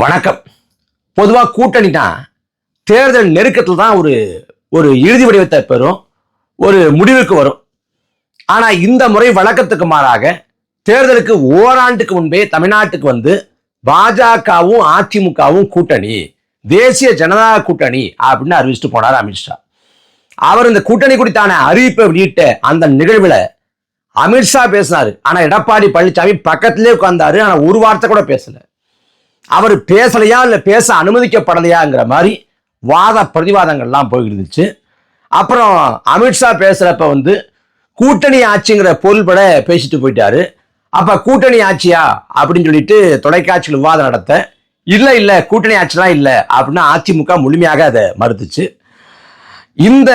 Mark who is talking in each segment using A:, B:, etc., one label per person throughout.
A: வணக்கம். பொதுவாக கூட்டணினா தேர்தல் நெருக்கத்தில் தான் ஒரு ஒரு இறுதி வடிவத்தை பெறும் ஒரு முடிவுக்கு வரும். ஆனால் இந்த முறை வழக்கத்துக்கு மாறாக தேர்தலுக்கு ஓராண்டுக்கு முன்பே தமிழ்நாட்டுக்கு வந்து பாஜகவும் அதிமுகவும் கூட்டணி தேசிய ஜனதா கூட்டணி அப்படின்னு அறிவிச்சுட்டு போனார் அமித்ஷா அவர் இந்த கூட்டணி குறித்தான அறிவிப்பை வெளியிட்ட அந்த நிகழ்வில் அமித்ஷா பேசினார். ஆனால் எடப்பாடி பழனிசாமி பக்கத்திலே உட்கார்ந்தாரு. ஆனால் ஒரு வார்த்தை கூட பேசலை. அவர் பேசலையா இல்லை பேச அனுமதிக்கப்படலையாங்கிற மாதிரி வாத பிரதிவாதங்கள்லாம் போயிருந்துச்சு அப்புறம் அமித்ஷா பேசுகிறப்ப வந்து கூட்டணி ஆட்சிங்கிற பொருள்பட பேசிட்டு போயிட்டாரு. அப்போ கூட்டணி ஆட்சியா அப்படின்னு சொல்லிட்டு தொலைக்காட்சியில் விவாதம் நடத்த இல்லை இல்லை கூட்டணி ஆட்சிலாம் இல்லை அப்படின்னா அதிமுக முழுமையாக அதை மறுத்துச்சு. இந்த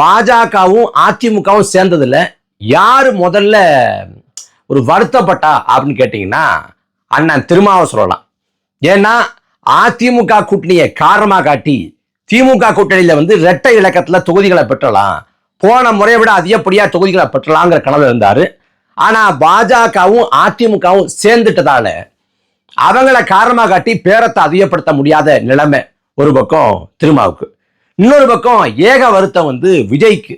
A: பாஜகவும் அதிமுகவும் சேர்ந்ததில் யார் முதல்ல ஒரு வருத்தப்பட்டா அப்படின்னு கேட்டிங்கன்னா அண்ணன் திருமாவை சொல்லலாம். ஏன்னா அதிமுக கூட்டணியை காரணமா காட்டி திமுக கூட்டணியில வந்து இரட்டை இலக்கத்துல தொகுதிகளை பெற்றலாம். போன முறையை விட அதிகப்படியா தொகுதிகளை பெற்றலாங்கிற கனவு இருந்தாரு. ஆனா பாஜகவும் அதிமுகவும் சேர்ந்துட்டதால அவங்கள காரணமா காட்டி பேரத்தை அதிகப்படுத்த முடியாத நிலைமை ஒரு பக்கம் திருமாவுக்கு. இன்னொரு பக்கம் ஏக வருத்தம் வந்து விஜய்க்கு.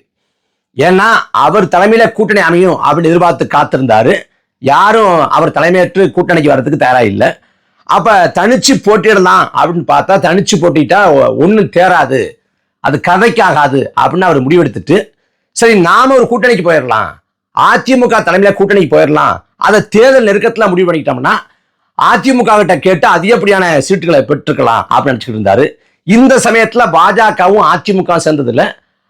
A: ஏன்னா அவர் தலைமையில கூட்டணி அமையும் அப்படின்னு எதிர்பார்த்து காத்திருந்தாரு. யாரும் அவர் தலைமையேற்று கூட்டணிக்கு வர்றதுக்கு தயாரா இல்லை. அப்போ தனிச்சு போட்டிடலாம் அப்படின்னு பார்த்தா தனிச்சு போட்டிட்டா ஒன்றும் தேராது. அது கதைக்காகாது அப்படின்னு அவர் முடிவெடுத்துட்டு சரி நாம ஒரு கூட்டணிக்கு போயிடலாம். அதிமுக தலைமையில கூட்டணிக்கு போயிடலாம். அதை தேர்தல் நெருக்கத்துல முடிவு பண்ணிக்கிட்டோம்னா அதிமுக கிட்ட கேட்டு அதிகப்படியான சீட்டுகளை பெற்றுக்கலாம் அப்படின்னு நினச்சிக்கிட்டு இருந்தாரு. இந்த சமயத்துல பாஜகவும் அதிமுக சேர்ந்ததுல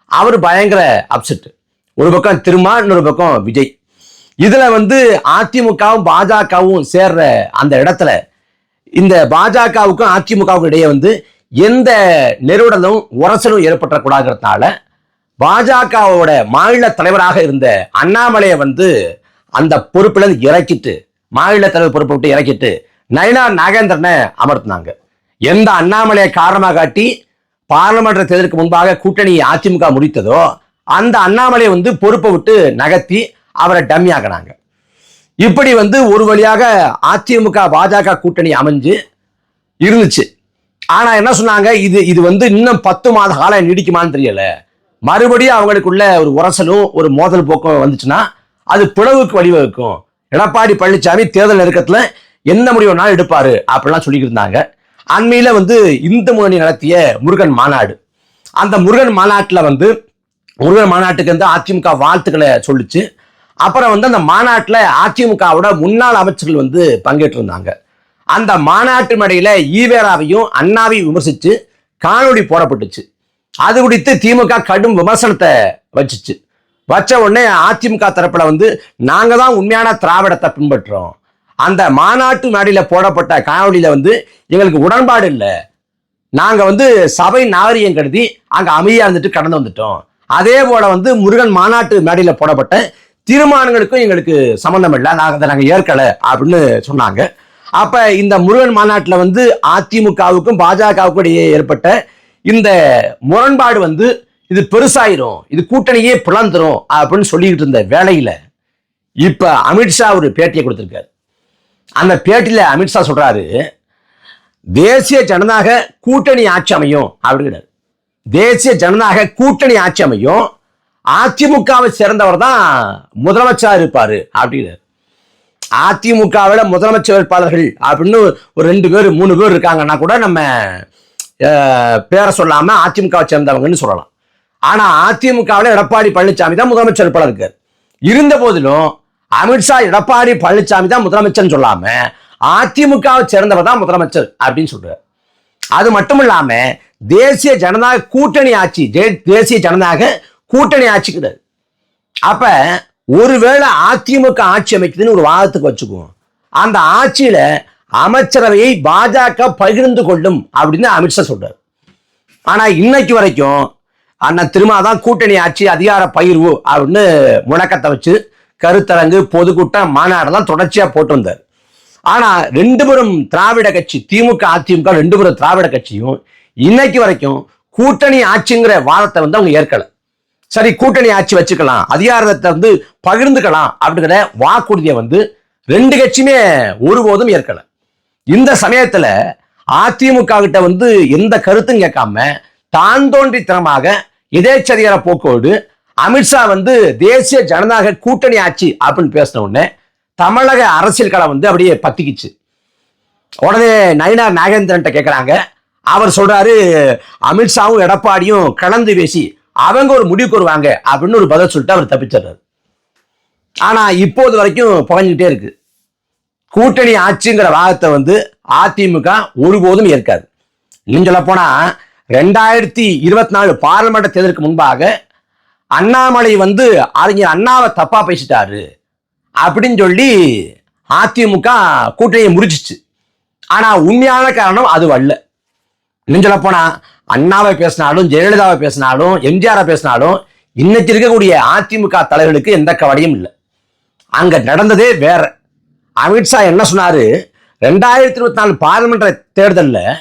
A: அவர் பயங்கர அப்செட் ஒரு பக்கம் திருமா இன்னொரு பக்கம் விஜய். இதுல வந்து அதிமுகவும் பாஜகவும் சேர்ற அந்த இடத்துல இந்த பாஜகவுக்கும் அதிமுகவுக்கும் இடையே வந்து எந்த நெருடலும் உரசலும் ஏற்பட்டக்கூடாதுங்கிறதுனால பாஜகவோட மாநில தலைவராக இருந்த அண்ணாமலையை வந்து அந்த பொறுப்புல இறக்கிட்டு மாநில தலைவர் பொறுப்பை விட்டு இறக்கிட்டு நயனா நாகேந்திரனை அமர்த்தினாங்க. எந்த அண்ணாமலையை காரணமாக காட்டி பாராளுமன்ற தேர்தலுக்கு முன்பாக கூட்டணி அதிமுக முடித்ததோ அந்த அண்ணாமலையை வந்து பொறுப்பை விட்டு நகர்த்தி அவரை டம்மி ஆகினாங்க இப்படி வந்து ஒரு வழியாக அதிமுக பாஜக கூட்டணி அமைஞ்சு இருந்துச்சு. ஆனா என்ன சொன்னாங்க? இது இது வந்து இன்னும் பத்து மாத காலம் நீடிக்குமான்னு தெரியல. மறுபடியும் அவங்களுக்குள்ள ஒரு உரசலும் ஒரு மோதல் போக்கம் வந்துச்சுன்னா அது பிளவுக்கு வழிவகுக்கும். எடப்பாடி பழனிசாமி தேர்தல் நெருக்கத்துல என்ன முடிவுனாலும் எடுப்பாரு அப்படிலாம் சொல்லிட்டு இருந்தாங்க. அண்மையில வந்து இந்து முன்னணி நடத்திய முருகன் மாநாடு. அந்த முருகன் மாநாட்டில் வந்து முருகன் மாநாட்டுக்கு வந்து அதிமுக வாழ்த்துக்களை சொல்லிச்சு. அப்புறம் வந்து அந்த மாநாட்டில் அதிமுகவோட முன்னாள் அமைச்சர்கள் வந்து பங்கேற்றிருந்தாங்க. அந்த மாநாட்டு மேடையில் ஈவேராவையும் அண்ணாவையும் விமர்சித்து காணொலி போடப்பட்டுச்சு. அது குறித்து திமுக கடும் விமர்சனத்தை வச்சுச்சு. வச்ச உடனே அதிமுக தரப்பில் வந்து நாங்கள் தான் உண்மையான திராவிடத்தை பின்பற்றுறோம் அந்த மாநாட்டு மேடையில் போடப்பட்ட காணொலியில் வந்து எங்களுக்கு உடன்பாடு இல்லை. நாங்கள் வந்து சபை நாகரிகம் கருதி அங்கே அமைதியாக இருந்துட்டு கடந்து வந்துட்டோம். அதே போல் வந்து முருகன் மாநாட்டு மேடையில் போடப்பட்ட தீர்மானங்களுக்கும் எங்களுக்கு சம்மந்தம் இல்லை. நாங்கள் அதை நாங்கள் ஏற்கலை அப்படின்னு சொன்னாங்க. அப்போ இந்த முருகன் மாநாட்டில் வந்து அதிமுகவுக்கும் பாஜகவுக்கும் இடையே ஏற்பட்ட இந்த முரண்பாடு வந்து இது பெருசாயிரும். இது கூட்டணியே பிளந்துரும் அப்படின்னு சொல்லிக்கிட்டு இருந்த வேலையில் இப்போ அமித்ஷா ஒரு பேட்டியை கொடுத்துருக்காரு. அந்த பேட்டியில் அமித்ஷா சொல்கிறாரு தேசிய ஜனநாயக கூட்டணி ஆட்சி அமையும் அப்படிங்கிறார். தேசிய ஜனநாயக கூட்டணி ஆட்சி அமையும். அதிமுகவை சேர்ந்தவர் தான் முதலமைச்சராக இருப்பார் அப்படின்னு. அதிமுகவில் முதலமைச்சர் வேட்பாளர்கள் அப்படின்னு ஒரு ரெண்டு பேர் மூணு பேர் இருக்காங்கன்னா கூட நம்ம பேரை சொல்லாமல் அதிமுகவை சேர்ந்தவங்கன்னு சொல்லலாம். ஆனால் அதிமுகவில் எடப்பாடி பழனிசாமி தான் முதலமைச்சர் வேட்பாளர் இருக்கார். இருந்த போதிலும் அமித்ஷா எடப்பாடி பழனிசாமி தான் முதலமைச்சர்னு சொல்லாமல் அதிமுகவை சேர்ந்தவர் தான் முதலமைச்சர் அப்படின்னு சொல்கிறார் அது மட்டும் இல்லாமல் தேசிய ஜனநாயக கூட்டணி ஆட்சி தேசிய ஜனநாயக கூட்டணி ஆட்சி கிடையாது அப்ப ஒருவேளை அதிமுக ஆட்சி அமைக்குதுன்னு ஒரு வாதத்துக்கு வச்சுக்குவோம். அந்த ஆட்சியில அமைச்சரவையை பாஜக பகிர்ந்து கொள்ளும் அப்படின்னு அமித்ஷா சொல்றாரு. ஆனா இன்னைக்கு வரைக்கும் அண்ணன் திரும்ப தான் கூட்டணி ஆட்சி அதிகார பகிர்வு அப்படின்னு முழக்கத்தை வச்சு கருத்தரங்கு பொதுக்கூட்டம் மாநாடெல்லாம் தொடர்ச்சியா போட்டு வந்தார். ஆனா ரெண்டு பேரும் திராவிட கட்சி திமுக அதிமுக ரெண்டு பேரும் திராவிட கட்சியும் இன்னைக்கு வரைக்கும் கூட்டணி ஆட்சிங்கிற வாதத்தை வந்து அவங்க ஏற்கலை. சரி கூட்டணி ஆட்சி வச்சுக்கலாம் அதிகாரத்தை வந்து பகிர்ந்துக்கலாம் அப்படிங்கிற வாக்குறுதியை வந்து ரெண்டு கட்சியுமே ஒருபோதும் ஏற்கல. இந்த சமயத்துல அதிமுக கிட்ட வந்து எந்த கருத்தும் கேட்காம தான் தோன்றித்தனமாக இதேச்சதிகார போக்கோடு அமித்ஷா வந்து தேசிய ஜனநாயக கூட்டணி ஆட்சி அப்படின்னு பேசின உடனே தமிழக அரசியல் களம் வந்து அப்படியே பத்திக்கிச்சு. உடனே நயினார் நாகேந்திரன்ட்ட கேட்குறாங்க அவர் சொல்றாரு அமித்ஷாவும் எடப்பாடியும் கலந்து பேசி அவங்க ஒரு முடிவுக்கு வருவாங்க அப்படின்னு ஒரு பதில் சொல்லிட்டு அவர் தப்பிச்சிடுறாரு. ஆனா இப்போது வரைக்கும் புகஞ்சுக்கிட்டே இருக்கு. கூட்டணி ஆட்சிங்கிற வாதத்தை வந்து அதிமுக ஒருபோதும் ஏற்காது. இன்னும் சொல்ல போனா ரெண்டாயிரத்தி இருபத்தி நாலு பாராளுமன்ற தேர்தலுக்கு முன்பாக அண்ணாமலை வந்து அறிஞர் அண்ணாவை தப்பா பேசிட்டாரு அப்படின்னு சொல்லி அதிமுக கூட்டணியை முறிச்சிச்சு. ஆனா உண்மையான காரணம் அது வரல இன்னும் சொல்ல போனா அண்ணாவை பேசினாலும் ஜெயலலிதாவை பேசினாலும் எம்ஜிஆரை பேசினாலும் இன்னைக்கு இருக்கக்கூடிய அதிமுக தலைவர்களுக்கு எந்த கவலையும் இல்லை. அங்க நடந்ததே வேற. அமித்ஷா என்ன சொன்னாரு? ரெண்டாயிரத்தி இருபத்தி நாலு பாராளுமன்ற தேர்தலில்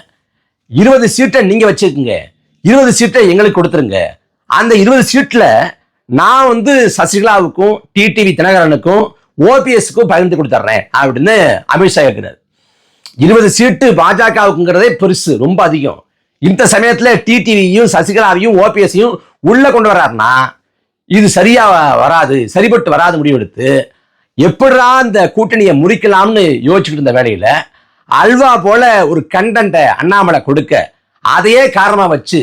A: இருபது சீட்டை நீங்க வச்சுக்கோங்க. இருபது சீட்டை எங்களுக்கு கொடுத்துருங்க. அந்த இருபது சீட்ல நான் வந்து சசிகலாவுக்கும் டிடிவி தினகரனுக்கும் ஓபிஎஸ்க்கும் பகிர்ந்து கொடுத்துட்றேன் அப்படின்னு அமித்ஷா கேட்கிறார். இருபது சீட்டு பாஜகவுக்குங்கிறதே பெருசு ரொம்ப அதிகம். இந்த சமயத்துல டிடிவியும் சசிகலாவையும் ஓபிஎஸையும் உள்ள கொண்டு வர்றாருன்னா இது சரியா வராது சரிபட்டு வராது முடிவெடுத்து எப்படா அந்த கூட்டணியை முறிக்கலாம்னு யோசிச்சுட்டு இருந்த வேலையில அல்வா போல ஒரு கண்டென்ட்டை அண்ணாமலை கொடுக்க அதையே காரணமா வச்சு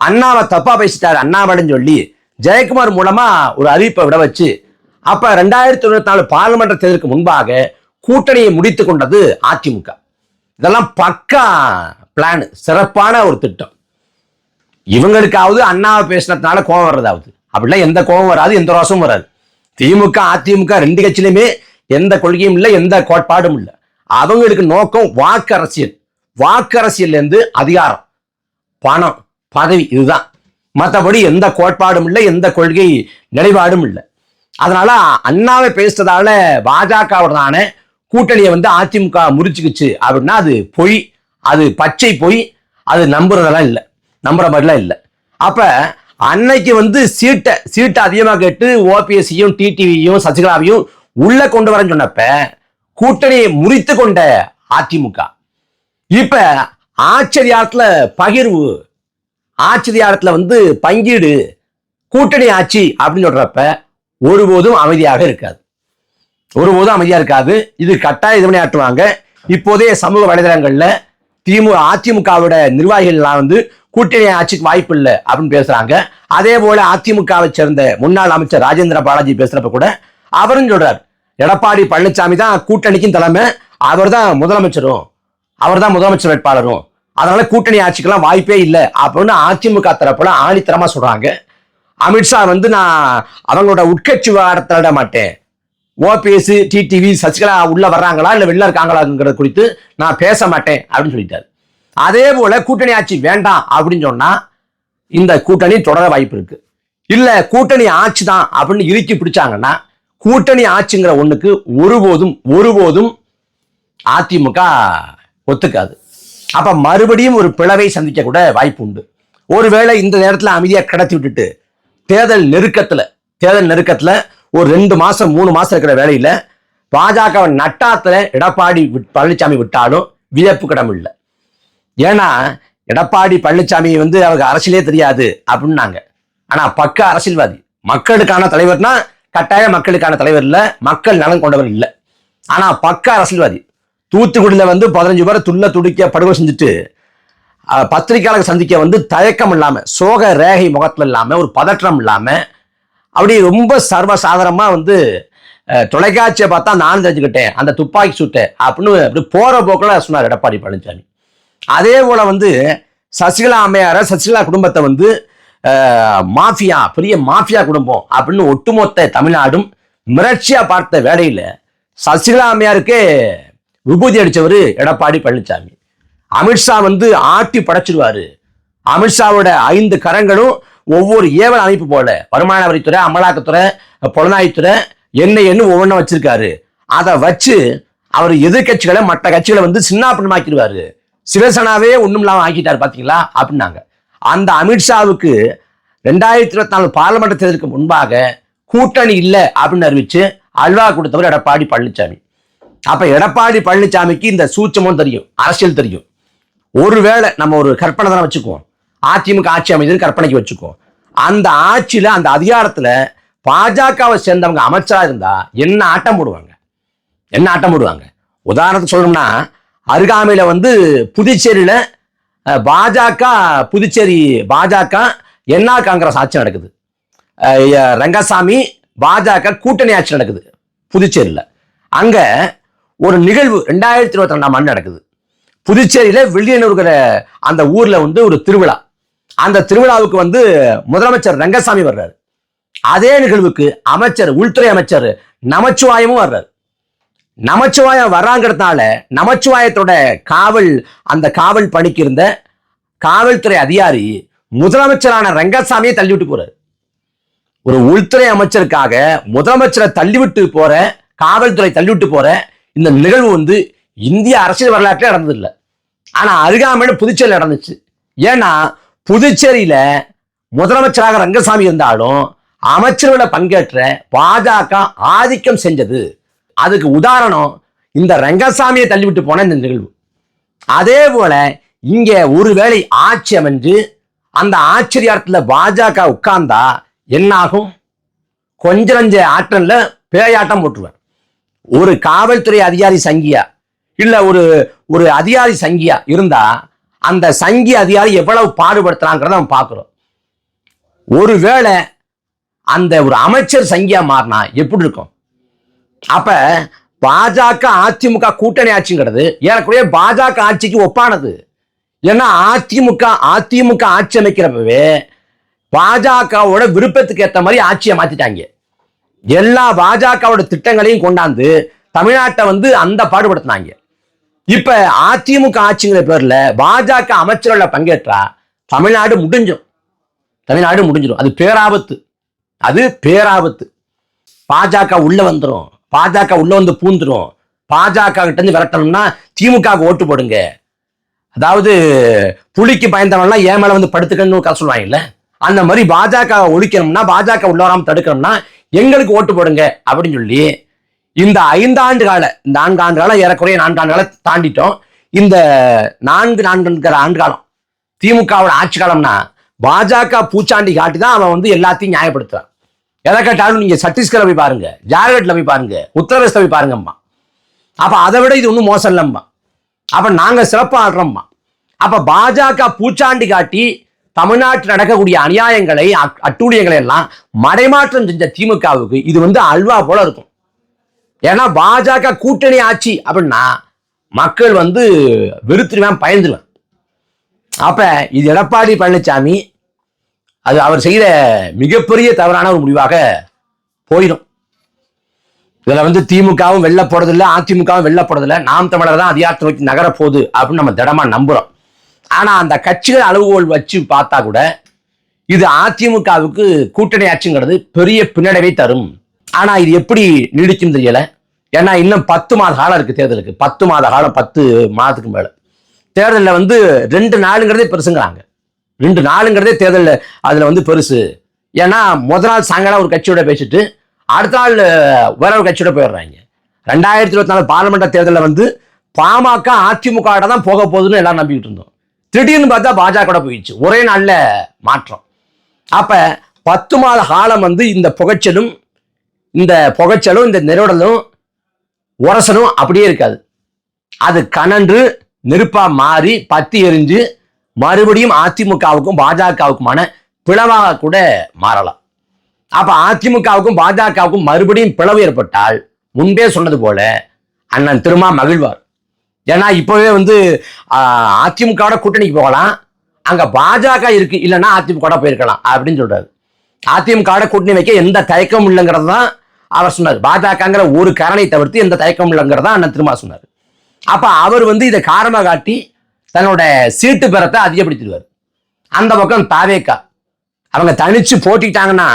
A: அண்ணாவை தப்பா பேசிட்டாரு அண்ணாமலைன்னு சொல்லி ஜெயக்குமார் மூலமா ஒரு அறிவிப்பை விட வச்சு அப்ப ரெண்டாயிரத்தி இருபத்தி நாலு பாராளுமன்ற தேர்தலுக்கு முன்பாக கூட்டணியை முடித்து கொண்டது அதிமுக. இதெல்லாம் பக்கா பிளான் சிறப்பான ஒரு திட்டம். இவங்களுக்காவது அண்ணாவை பேசினதுனால கோபம் வர்றதாவது. அப்படிலாம் எந்த கோபம் வராது எந்த ரோசமும் வராது. திமுக அதிமுக ரெண்டு கட்சியிலுமே எந்த கொள்கையும் இல்லை எந்த கோட்பாடும் இல்லை. அவங்களுக்கு நோக்கம் வாக்கு அரசியல். வாக்கு அரசியல்லேருந்து அதிகாரம். பணம் பதவி இதுதான். மற்றபடி எந்த கோட்பாடும் இல்லை எந்த கொள்கை நிலைப்பாடும் இல்லை. அதனால அண்ணாவை பேசுறதால பாஜகவுடனான கூட்டணியை வந்து அதிமுக முறிச்சுக்குச்சு அப்படின்னா அது பொய். அது பச்சை போய் அது நம்புறதெல்லாம் இல்லை. நம்புற மாதிரிலாம் இல்லை. அப்போ அன்னைக்கு வந்து சீட்டை சீட்டை அதிகமாக கேட்டு ஓபிஎஸ்சியும் டிடிவியும் சசிகலாவையும் உள்ளே கொண்டு வரேன்னு சொன்னப்ப கூட்டணியை முறித்து கொண்ட அதிமுக. இப்போ ஆச்சரியாரத்தில் பகிர்வு ஆச்சரியாரத்தில் வந்து பங்கீடு கூட்டணி ஆட்சி அப்படின்னு சொல்கிறப்ப ஒருபோதும் அமைதியாக இருக்காது. ஒருபோதும் அமைதியாக இருக்காது. இது கட்டாய இது ஆட்டுவாங்க இப்போதைய சமூக வலைதளங்களில் திமுக அதிமுகவோட நிர்வாகிகள்லாம் வந்து கூட்டணி ஆட்சிக்கு வாய்ப்பு இல்லை அப்படின்னு பேசுறாங்க. அதே போல அதிமுகவை சேர்ந்த முன்னாள் அமைச்சர் ராஜேந்திர பாலாஜி பேசுறப்ப கூட அவரும் சொல்றார் எடப்பாடி பழனிசாமி தான் கூட்டணிக்கும் தலைமை அவர் தான் முதலமைச்சரும் அவர் தான் முதலமைச்சர் வேட்பாளரும். அதனால கூட்டணி ஆட்சிக்கெல்லாம் வாய்ப்பே இல்லை. அப்படின்னு அதிமுக தரப்புல ஆணித்தரமா சொல்றாங்க. அமித்ஷா வந்து நான் அவங்களோட உட்கட்சி விவகாரத்தில் மாட்டேன். ஓபிஎஸ் டிடிவி சசிகலா உள்ள வர்றாங்களா இல்ல வெளில இருக்காங்களாங்கிறத குறித்து நான் பேச மாட்டேன் அப்படின்னு சொல்லிட்டாரு. அதே போல கூட்டணி ஆட்சி வேண்டாம் அப்படின்னு சொன்னா இந்த கூட்டணி தொடர வாய்ப்பு இருக்கு. இல்ல கூட்டணி ஆட்சி தான் அப்படின்னு இறுக்கி பிடிச்சாங்கன்னா கூட்டணி ஆட்சிங்கிற ஒண்ணுக்கு ஒருபோதும் ஒருபோதும் அதிமுக ஒத்துக்காது. அப்ப மறுபடியும் ஒரு பிளவை சந்திக்க கூட வாய்ப்பு உண்டு. ஒருவேளை இந்த நேரத்துல அமைதியா கடத்தி விட்டுட்டு தேர்தல் நெருக்கத்துல தேர்தல் நெருக்கத்துல ஒரு ரெண்டு மாசம் மூணு மாசம் இருக்கிற வேலையில பாஜக நட்டாத்துல எடப்பாடி விட்- பழனிசாமி விட்டாலும் வியப்பு கடம் இல்லை. ஏன்னா எடப்பாடி பழனிசாமி வந்து அவருக்கு அரசியலே தெரியாது அப்படின்னாங்க. ஆனா பக்க அரசியல்வாதி. மக்களுக்கான தலைவர்னா கட்டாய மக்களுக்கான தலைவர் இல்ல மக்கள் நலன் கொண்டவர் இல்ல. ஆனா பக்க அரசியல்வாதி. தூத்துக்குடியில வந்து பதினஞ்சு பேரை துள்ள துடிக்க படுகொலை செஞ்சுட்டு பத்திரிகையாளர் சந்திக்க வந்து தயக்கம் இல்லாம சோக ரேகை முகத்துல இல்லாம ஒரு பதற்றம் இல்லாமல் அப்படி ரொம்ப சர்வசாதாரணமா வந்து தொலைக்காட்சியை பார்த்தா நான் தெரிஞ்சுக்கிட்டேன். அந்த துப்பாக்கி சூட்டை அப்படின்னு அப்படி போகிற போக்கில் சொன்னார் எடப்பாடி பழனிசாமி அதே போல் வந்து சசிகலா அம்மையார சசிகலா குடும்பத்தை வந்து மாஃபியா பெரிய மாஃபியா குடும்பம் அப்படின்னு ஒட்டுமொத்த தமிழ்நாடும் மிரட்சியாக பார்த்த வேலையில் சசிகலா அம்மையாருக்கே விபூதி அடித்தவர் எடப்பாடி பழனிசாமி அமித்ஷா வந்து ஆட்டி படைச்சிடுவார் அமித்ஷாவோட ஐந்து கரங்களும் ஒவ்வொரு ஏவல் அமைப்பு போல வருமான வரித்துறை அமலாக்கத்துறை புலனாய்த்துறை என்ன என்ன ஒவ்வொன்றும் வச்சிருக்காரு. அதை வச்சு அவர் எதிர்க்கட்சிகளை மற்ற கட்சிகளை வந்து சின்னாப்பின்னமாக்கிடுவாரு சிவசேனாவே ஒன்றும் இல்லாமல் ஆக்கிட்டார் பார்த்தீங்களா அப்படின்னாங்க. அந்த அமித்ஷாவுக்கு ரெண்டாயிரத்தி இருபத்தி நாலு பாராளுமன்ற தேர்தலுக்கு முன்பாக கூட்டணி இல்லை அப்படின்னு அறிவிச்சு அல்வா கொடுத்தவர் எடப்பாடி பழனிசாமி அப்ப எடப்பாடி பழனிசாமிக்கு இந்த சூட்சமும் தெரியும் அரசியல் தெரியும். ஒருவேளை நம்ம ஒரு கற்பனை தானே வச்சுக்குவோம். அதிமுக ஆட்சி அமைதின்னு கற்பனைக்கு வச்சுக்கோ. அந்த ஆட்சியில் அந்த அதிகாரத்தில் பாஜகவை சேர்ந்தவங்க அமைச்சரா இருந்தா என்ன ஆட்டம் போடுவாங்க? என்ன ஆட்டம் போடுவாங்க? உதாரணத்துக்கு சொல்லணும்னா அருகாமையில் வந்து புதுச்சேரியில் பாஜக புதுச்சேரி பாஜக என்ஆர் காங்கிரஸ் ஆட்சி நடக்குது. ரங்கசாமி பாஜக கூட்டணி ஆட்சி நடக்குது புதுச்சேரியில். அங்கே ஒரு நிகழ்வு ரெண்டாயிரத்தி இருபத்தி ரெண்டாம் ஆண்டு நடக்குது. புதுச்சேரியில வில்லியனூர்கிற அந்த ஊரில் வந்து ஒரு திருவிழா. அந்த திருவிழாவுக்கு வந்து முதலமைச்சர் ரங்கசாமி வர்றாரு. அதே நிகழ்வுக்கு அமைச்சர் உள்துறை அமைச்சர் நமச்சிவாயமும் வர்றாரு. நமச்சிவாயம் வர்றாங்கிறதுனால நமச்சிவாயத்தோட காவல் அந்த காவல் பணிக்கு இருந்த காவல்துறை அதிகாரி முதலமைச்சரான ரங்கசாமியை தள்ளிவிட்டு போறாரு. ஒரு உள்துறை அமைச்சருக்காக முதலமைச்சரை தள்ளிவிட்டு போற காவல்துறை தள்ளிவிட்டு போற இந்த நிகழ்வு வந்து இந்திய அரசியல் வரலாற்றில் நடந்ததில்லை. ஆனால் அருகாமையில புதுச்சேரியில் நடந்துச்சு. ஏன்னா புதுச்சேரியில முதலமைச்சராக ரங்கசாமி இருந்தாலும் அமைச்சர்களை பங்கேற்ற பாஜக ஆதிக்கம் செஞ்சது. அதுக்கு உதாரணம் இந்த ரங்கசாமியை தள்ளிவிட்டு போன இந்த நிகழ்வு. அதே போல இங்க ஒருவேளை ஆட்சி அமைஞ்சு அந்த ஆச்சரியாரத்தில் பாஜக உட்கார்ந்தா என்னாகும்? கொஞ்ச நஞ்ச ஆட்டம்ல பேயாட்டம் போட்டுருவேன் ஒரு காவல்துறை அதிகாரி சங்கியா இல்ல ஒரு ஒரு அதிகாரி சங்கியா இருந்தா அந்த சங்கி அதிகாரி எவ்வளவு பாடுபடுத்துறாங்கிறத நம்ம பார்க்கிறோம். ஒருவேளை அந்த ஒரு அமைச்சர் சங்கியா மாறினா எப்படி இருக்கும்? அப்ப பாஜக அதிமுக கூட்டணி ஆட்சிங்கிறது ஏறக்குறைய பாஜக ஆட்சிக்கு ஒப்பானது. ஏன்னா அதிமுக அதிமுக ஆட்சி அமைக்கிறப்பவே பாஜகவோட விருப்பத்துக்கு ஏற்ற மாதிரி ஆட்சியை மாத்திட்டாங்க. எல்லா பாஜகவோட திட்டங்களையும் கொண்டாந்து தமிழ்நாட்டை வந்து அந்த பாடுபடுத்தினாங்க. இப்ப அதிமுக ஆட்சிங்கிற பேர்ல பாஜக அமைச்சர்களை பங்கேற்றா தமிழ்நாடு முடிஞ்சிடும் தமிழ்நாடு முடிஞ்சிடும் அது பேராபத்து. அது பேராபத்து. பாஜக உள்ள வந்துடும் பாஜக உள்ள வந்து பூந்துடும் பாஜக கிட்ட இருந்து விரட்டணும்னா திமுக ஓட்டு போடுங்க. அதாவது புலிக்கு பயந்தவன்லாம் ஏன் மேல வந்து படுத்துக்கணும்னு கதை சொல்லுவாங்கல்ல? அந்த மாதிரி பாஜக ஒழிக்கணும்னா பாஜக உள்ள வராமல் தடுக்கணும்னா எங்களுக்கு ஓட்டு போடுங்க அப்படின்னு சொல்லி இந்த ஐந்தாண்டு கால இந்த நான்கு ஆண்டு காலம் ஏறக்குறைய நான்கு ஆண்டு காலம் தாண்டிட்டோம். இந்த நான்கு நான்குங்கிற ஆண்டு காலம் திமுகவோட ஆட்சி காலம்னா பாஜக பூச்சாண்டி காட்டி தான் அவன் வந்து எல்லாத்தையும் நியாயப்படுத்துறான். எதை கேட்டாலும் நீங்க சத்தீஸ்கர் போய் பாருங்க ஜார்க்கண்ட்ல போய் பாருங்க உத்தரப்பிரதேச போய் பாருங்கம்மா. அப்ப அதை விட இது ஒன்றும் மோசம் இல்லம்மா. அப்ப நாங்க சிறப்பாக ஆடுறோம்மா அப்ப பாஜக பூச்சாண்டி காட்டி தமிழ்நாட்டில் நடக்கக்கூடிய அநியாயங்களை அட்டூழியங்களை எல்லாம் மடைமாற்றம் செஞ்ச திமுகவுக்கு இது வந்து அல்வா போல இருக்கும். ஏன்னா பாஜக கூட்டணி ஆட்சி அப்படின்னா மக்கள் வந்து வெறுத்துருவேன் பயந்துருவேன் அப்போ இது எடப்பாடி பழனிசாமி அது அவர் செய்த மிகப்பெரிய தவறான ஒரு முடிவாக போயிடும். இதில் வந்து திமுகவும் வெளில போறதில்ல அதிமுகவும் வெளில போறதில்ல. நாம் தமிழர் தான் அதிகாரத்தை நோக்கி நகர போகுது அப்படின்னு நம்ம திடமாக நம்புகிறோம் ஆனால் அந்த கட்சிகள் அளவுகோல் வச்சு பார்த்தா கூட இது அதிமுகவுக்கு கூட்டணி ஆட்சிங்கிறது பெரிய பின்னடைவை தரும். ஆனா இது எப்படி நீடிக்கும் தெரியல. ஏன்னா இன்னும் பத்து மாத காலம் இருக்கு தேர்தலுக்கு. பத்து மாத காலம் பத்து மாதத்துக்கு மேல. தேர்தலில் வந்து ரெண்டு நாளுங்கிறதே பெருசுங்கிறாங்க. ரெண்டு நாளுங்கிறதே தேர்தலில் அதில் வந்து பெருசு. ஏன்னா முத நாள் சாயங்காலம் ஒரு கட்சியோட பேசிட்டு அடுத்த நாள் வேற ஒரு கட்சியோட போயிடுறாங்க. ரெண்டாயிரத்தி இருபத்தி நாலு பார்லிமெண்ட் தேர்தலில் வந்து பாமக அதிமுக தான் போக போகுதுன்னு எல்லாம் நம்பிக்கிட்டு இருந்தோம். திடீர்னு பார்த்தா பாஜக கூட போயிடுச்சு. ஒரே நாளில் மாற்றம். அப்போ பத்து மாத காலம் வந்து இந்த புகைச்சலும் இந்த புகைச்சலும் இந்த நெருடலும் உரசனும் அப்படியே இருக்காது. அது கனன்று நெருப்பா மாறி பத்தி எரிஞ்சு மறுபடியும் அதிமுகவுக்கும் பாஜகவுக்குமான பிளவாக கூட மாறலாம். அப்ப அதிமுகவுக்கும் பாஜகவுக்கும் மறுபடியும் பிளவு ஏற்பட்டால் முன்பே சொன்னது போல அண்ணன் திருமா மகிழ்வார். ஏன்னா இப்பவே வந்து அதிமுகவோட கூட்டணிக்கு போகலாம். அங்க பாஜக இருக்கு இல்லைன்னா அதிமுக போயிருக்கலாம் அப்படின்னு சொல்றாரு. அதிமுகவோட கூட்டணி வைக்க எந்த தயக்கமும் இல்லைங்கிறது தான் அவர் சொன்னார் பாஜகங்கிற ஒரு காரணை தவிர்த்து எந்த தயக்கமும் இல்லைங்கிறதா அண்ணன் திருமா சொன்னார். அப்போ அவர் வந்து இதை காரணமாக காட்டி தன்னோட சீட்டு பெறத்தை அதிகப்படுத்திடுவார். அந்த பக்கம் தாவேக்கா அவங்க தனிச்சு போட்டிட்டாங்கன்னா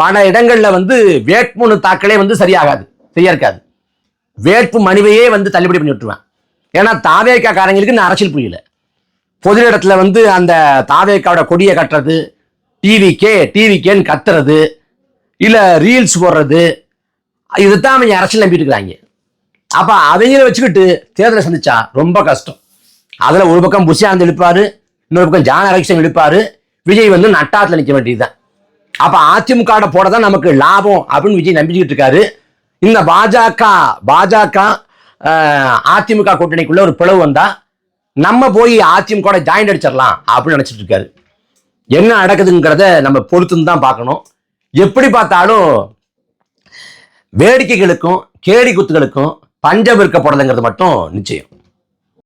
A: பல இடங்களில் வந்து வேட்புமனு தாக்கலே வந்து சரியாகாது சரியா இருக்காது. வேட்பு மனுவையே வந்து தள்ளுபடி பண்ணி விட்டுருவேன். ஏன்னா தாவேக்கா காரங்களுக்கு இன்னும் அரசியல் புரியல. பொது இடத்துல வந்து அந்த தாவேக்காவோட கொடியை கட்டுறது டிவிக்கே டிவிக்கேன்னு கத்துறது இல்லை ரீல்ஸ் போடுறது இதுதான் அவங்க அரசியல் நம்பிட்டு இருக்கிறாங்க அப்ப அவங்கள வச்சுக்கிட்டு தேர்தலை சந்திச்சா ரொம்ப கஷ்டம். அதுல ஒரு பக்கம் புஷியானந்த் எழுப்பார் இன்னொரு பக்கம் ஜான அரக்ஷன் இழுப்பாரு விஜய் வந்து நட்டாத்துல நிற்க வேண்டியதுதான். அப்ப அதிமுக போட தான் நமக்கு லாபம் அப்படின்னு விஜய் நம்பிக்கிட்டு இருக்காரு. இந்த பாஜக பாஜக அதிமுக கூட்டணிக்குள்ள ஒரு பிளவு வந்தா நம்ம போய் அதிமுக ஜாயிண்ட் அடிச்சிடலாம் அப்படின்னு நினைச்சிட்டு இருக்காரு. என்ன நடக்குதுங்கிறத நம்ம பொறுத்துன்னு தான் பார்க்கணும். எப்படி பார்த்தாலும் வேடிக்கைகளுக்கும் கேடி குத்துகளுக்கும் பஞ்சம் இருக்க போறதுங்கிறது மட்டும் நிச்சயம்.